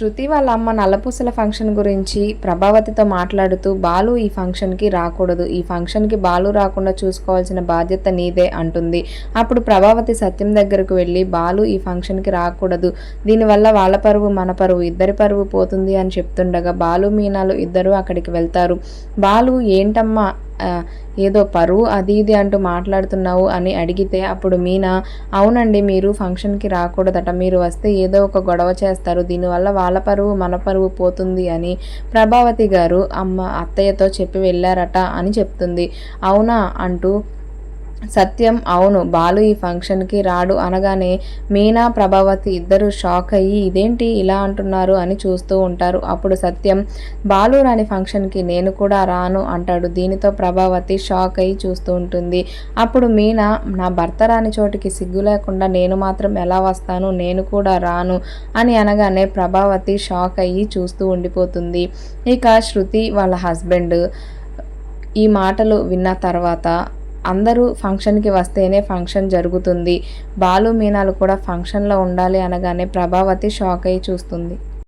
శృతి వాళ్ళ అమ్మ నల్లపూసల ఫంక్షన్ గురించి ప్రభావతితో మాట్లాడుతూ బాలు ఈ ఫంక్షన్కి రాకూడదు. ఈ ఫంక్షన్కి బాలు రాకుండా చూసుకోవాల్సిన బాధ్యత నీదే అంటుంది. అప్పుడు ప్రభావతి సత్యం దగ్గరకు వెళ్ళి బాలు ఈ ఫంక్షన్కి రాకూడదు. దీనివల్ల వాళ్ళ పరువు మన పరువు ఇద్దరి పరువు పోతుంది అని చెప్తుండగా బాలు మీనాలు ఇద్దరు అక్కడికి వెళ్తారు. బాలు ఏంటమ్మా ఏదో పరువు అది ఇది అంటూ మాట్లాడుతున్నావు అని అడిగితే అప్పుడు మీనా అవునండి మీరు ఫంక్షన్కి రాకూడదట. మీరు వస్తే ఏదో ఒక గొడవ చేస్తారు. దీనివల్ల వాళ్ళ పరువు మన పరువు పోతుంది అని ప్రభావతి గారు అమ్మ అత్తయ్యతో చెప్పి వెళ్ళారట అని చెప్తుంది. అవునా? అంటూ సత్యం అవును. బాలు ఈ ఫంక్షన్కి రాడు అనగానే మీనా ప్రభావతి ఇద్దరు షాక్ అయ్యి ఇదేంటి ఇలా అంటున్నారు? అని చూస్తూ ఉంటారు. అప్పుడు సత్యం బాలు రాని ఫంక్షన్కి నేను కూడా రాను అంటాడు. దీనితో ప్రభావతి షాక్ అయ్యి చూస్తూ ఉంటుంది. అప్పుడు మీనా నా భర్త రాని చోటికి సిగ్గు లేకుండా నేను మాత్రం ఎలా వస్తాను? నేను కూడా రాను అని అనగానే ప్రభావతి షాక్ అయ్యి చూస్తూ ఉండిపోతుంది. ఇక శృతి వాళ్ళ హస్బెండ్ ఈ మాటలు విన్న తర్వాత అందరూ ఫంక్షన్కి వస్తేనే ఫంక్షన్ జరుగుతుంది. బాలు మీనాలు కూడా ఫంక్షన్లో ఉండాలి అనగానే ప్రభావతి షాక్ అయి చూస్తుంది.